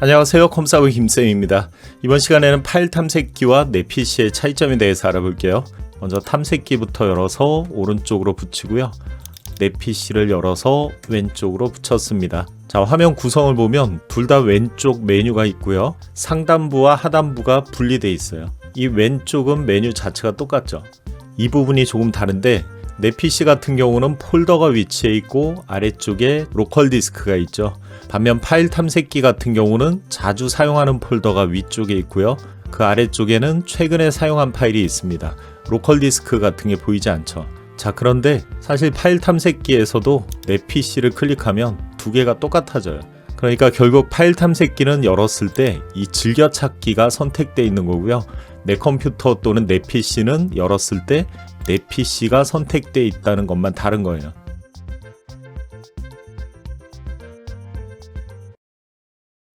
안녕하세요. 컴사브 김쌤입니다. 이번 시간에는 파일 탐색기와 내 PC의 차이점에 대해서 알아볼게요. 먼저 탐색기부터 열어서 오른쪽으로 붙이고요. 내 PC를 열어서 왼쪽으로 붙였습니다. 자, 화면 구성을 보면 둘 다 왼쪽 메뉴가 있고요. 상단부와 하단부가 분리되어 있어요. 이 왼쪽은 메뉴 자체가 똑같죠. 이 부분이 조금 다른데 내 PC 같은 경우는 폴더가 위치해 있고 아래쪽에 로컬 디스크가 있죠. 반면 파일 탐색기 같은 경우는 자주 사용하는 폴더가 위쪽에 있고요. 그 아래쪽에는 최근에 사용한 파일이 있습니다. 로컬 디스크 같은 게 보이지 않죠. 자, 그런데 사실 파일 탐색기에서도 내 PC를 클릭하면 두 개가 똑같아져요. 그러니까 결국 파일 탐색기는 열었을 때 이 즐겨찾기가 선택되어 있는 거고요. 내 컴퓨터 또는 내 PC는 열었을 때 내 PC가 선택되어 있다는 것만 다른 거예요.